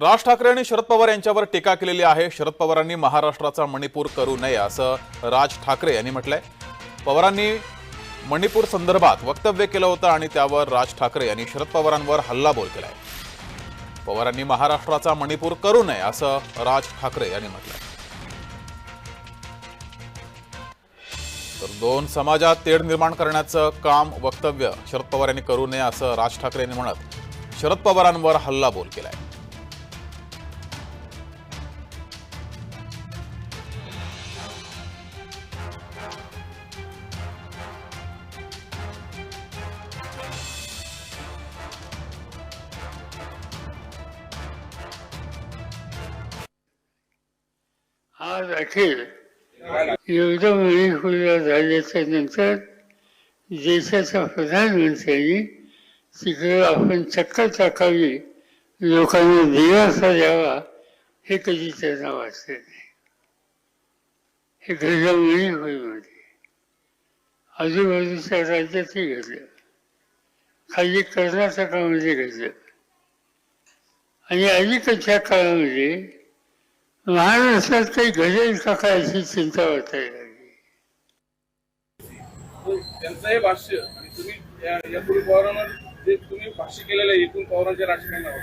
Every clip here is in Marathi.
राज ठाकरे आणि शरद पवार यांच्यावर टीका केलेली आहे. शरद पवारांनी महाराष्ट्राचा मणिपूर करू नये असं राज ठाकरे यांनी म्हटलंय. पवारांनी मणिपूर संदर्भात वक्तव्य केलं होतं आणि त्यावर राज ठाकरे यांनी शरद पवारांवर हल्लाबोल केलाय. पवारांनी महाराष्ट्राचा मणिपूर करू नये असं राज ठाकरे यांनी म्हटलंय. तर दोन समाजात तेढ निर्माण करण्याचं काम वक्तव्य शरद पवार यांनी करू नये असं राज ठाकरे यांनी म्हणत शरद पवारांवर हल्लाबोल केलाय. आज अखेर युद्धमुळे खुला झाल्याच्यानंतर देशाच्या प्रधानमंत्र्यांनी तिकडे आपण चक्कर टाकावी लोकांना दिलासा द्यावा हे कधी त्यांना वाटले नाही. हे घडलं होईमध्ये म्हणजे. आजूबाजूच्या राज्यातही घडलं. खाली कर्नाटकामध्ये घडलं. आणि अलीकडच्या काळामध्ये महाराष्ट्रात काही घडेल का काय अशी चिंता वाटायला लागली त्यांचं हे भाष्य आणि तुम्ही या- यापूर्वी पवारांवर जे तुम्ही भाष्य केलेलं आहे एकूण पवारांच्या राजकारणावर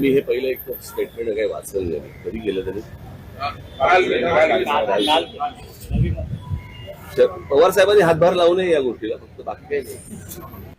मी हे पहिलं एक स्टेटमेंट काही वाचलं नाही. कधी गेलं तर पवार साहेबांनी हातभार लावू नये या गोष्टीला फक्त बाकी काही नाही.